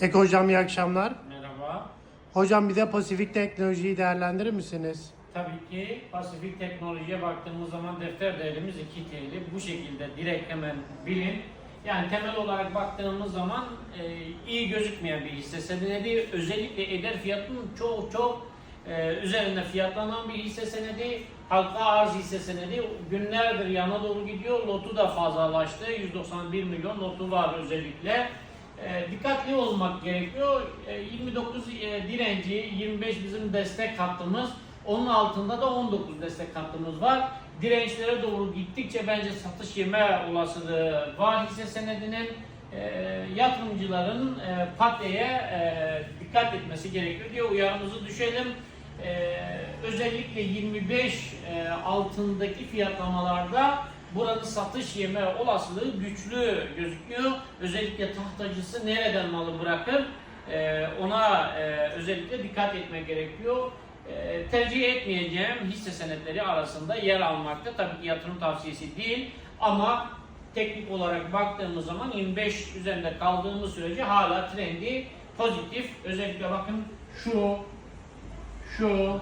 Eko hocam iyi akşamlar. Merhaba. Hocam bize Pasifik teknolojiyi değerlendirir misiniz? Tabii ki Pasifik Teknoloji'ye baktığımız zaman defter değerimiz 2 TL. Bu şekilde direkt hemen bilin. Yani temel olarak baktığımız zaman e, iyi gözükmeyen bir hisse senedi. Özellikle eder fiyatının çok çok e, üzerinde fiyatlanan bir hisse senedi. Halka arz hisse senedi. Günlerdir yana doğru gidiyor. Lotu da fazlalaştı. 191 milyon lotu var özellikle. E, dikkatli olmak gerekiyor. E, 29 e, direnci, 25 bizim destek hattımız. Onun altında da 19 destek hattımız var. Dirençlere doğru gittikçe bence satış yeme olasılığı var hisse senedinin. E, yatırımcıların e, patlaya e, dikkat etmesi gerekiyor diye uyarımızı düşelim. E, özellikle 25 e, altındaki fiyatlamalarda buranın satış yeme olasılığı güçlü gözüküyor. Özellikle tahtacısı nereden malı bırakır e, ona e, özellikle dikkat etmek gerekiyor. E, tercih etmeyeceğim hisse senetleri arasında yer almakta. Tabii ki yatırım tavsiyesi değil ama teknik olarak baktığımız zaman 25 üzerinde kaldığımız sürece hala trendi pozitif. Özellikle bakın şu, şu,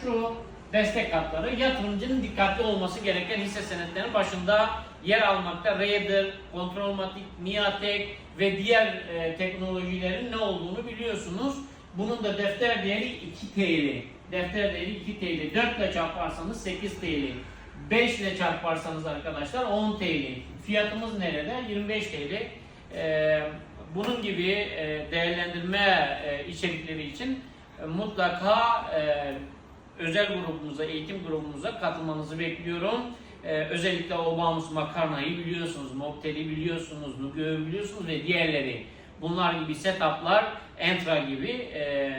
şu destek hatları yatırımcının dikkatli olması gereken hisse senetlerinin başında yer almakta. Raider, Kontrolmatik, Miatek ve diğer e, teknolojilerin ne olduğunu biliyorsunuz. Bunun da defter değeri 2 TL. Defter değeri 2 TL. 4 ile çarparsanız 8 TL. 5 ile çarparsanız arkadaşlar 10 TL. Fiyatımız nerede? 25 TL. Ee, bunun gibi e, değerlendirme e, içerikleri için e, mutlaka e, özel grubumuza, eğitim grubumuza katılmanızı bekliyorum. Ee, özellikle Obamus Makarna'yı biliyorsunuz, Moktel'i biliyorsunuz, Nugo'yu biliyorsunuz ve diğerleri. Bunlar gibi setuplar, Entra gibi e,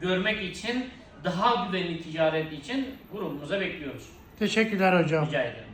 görmek için, daha güvenli ticaret için grubumuza bekliyoruz. Teşekkürler hocam. Rica ederim.